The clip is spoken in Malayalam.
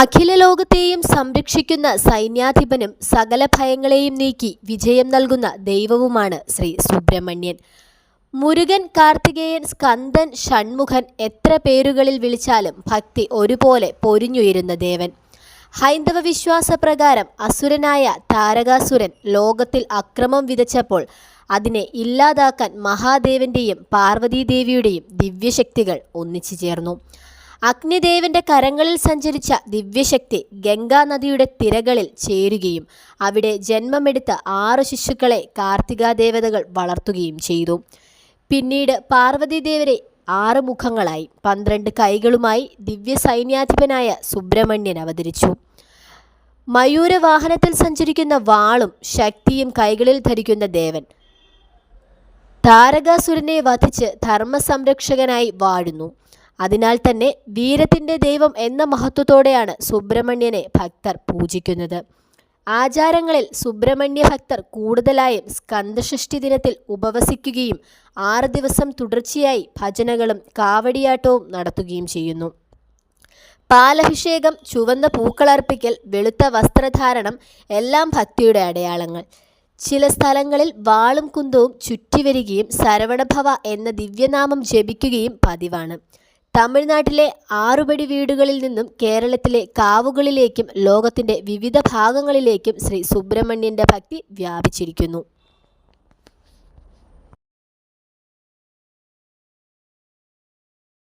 അഖില ലോകത്തെയും സംരക്ഷിക്കുന്ന സൈന്യാധിപനും സകല ഭയങ്ങളെയും നീക്കി വിജയം നൽകുന്ന ദൈവവുമാണ് ശ്രീ സുബ്രഹ്മണ്യൻ. മുരുകൻ കാർത്തികേയൻ സ്കന്ദൻ ഷൺമുഖൻ എത്ര പേരുകളിൽ വിളിച്ചാലും ഭക്തി ഒരുപോലെ പൊരിഞ്ഞുയരുന്ന ദേവൻ. ഹൈന്ദവ വിശ്വാസപ്രകാരം അസുരനായ താരകാസുരൻ ലോകത്തിൽ അക്രമം വിതച്ചപ്പോൾ അതിനെ ഇല്ലാതാക്കാൻ മഹാദേവന്റെയും പാർവതീദേവിയുടെയും ദിവ്യശക്തികൾ ഒന്നിച്ചു ചേർന്നു. അഗ്നിദേവന്റെ കരങ്ങളിൽ സഞ്ചരിച്ച ദിവ്യശക്തി ഗംഗാ നദിയുടെ തിരകളിൽ ചേരുകയും അവിടെ ജന്മമെടുത്ത ആറ് ശിശുക്കളെ കാർത്തികാദേവതകൾ വളർത്തുകയും ചെയ്തു. പിന്നീട് പാർവതീദേവരെ ആറ് മുഖങ്ങളായി പന്ത്രണ്ട് കൈകളുമായി ദിവ്യ സൈന്യാധിപനായ സുബ്രഹ്മണ്യൻ അവതരിച്ചു. മയൂരവാഹനത്തിൽ സഞ്ചരിക്കുന്ന വാളും ശക്തിയും കൈകളിൽ ധരിക്കുന്ന ദേവൻ താരകാസുരനെ വധിച്ച് ധർമ്മസംരക്ഷകനായി വാഴുന്നു. അതിനാൽ തന്നെ വീരത്തിന്റെ ദൈവം എന്ന മഹത്വത്തോടെയാണ് സുബ്രഹ്മണ്യനെ ഭക്തർ പൂജിക്കുന്നത്. ആചാരങ്ങളിൽ സുബ്രഹ്മണ്യ ഭക്തർ കൂടുതലായും സ്കന്ദഷഷ്ഠി ദിനത്തിൽ ഉപവസിക്കുകയും ആറ് ദിവസം തുടർച്ചയായി ഭജനകളും കാവടിയാട്ടവും നടത്തുകയും ചെയ്യുന്നു. പാലഭിഷേകം ചുവന്ന പൂക്കളർപ്പിക്കൽ വെളുത്ത വസ്ത്രധാരണം എല്ലാം ഭക്തിയുടെ അടയാളങ്ങൾ. ചില സ്ഥലങ്ങളിൽ വാളും കുന്തവും ചുറ്റിവരികയും സരവണഭവ എന്ന ദിവ്യനാമം ജപിക്കുകയും പതിവാണ്. തമിഴ്നാട്ടിലെ ആറുപടി വീടുകളിൽ നിന്നും കേരളത്തിലെ കാവുകളിലേക്കും ലോകത്തിന്റെ വിവിധ ഭാഗങ്ങളിലേക്കും ശ്രീ സുബ്രഹ്മണ്യന്റെ ഭക്തി വ്യാപിച്ചിരിക്കുന്നു.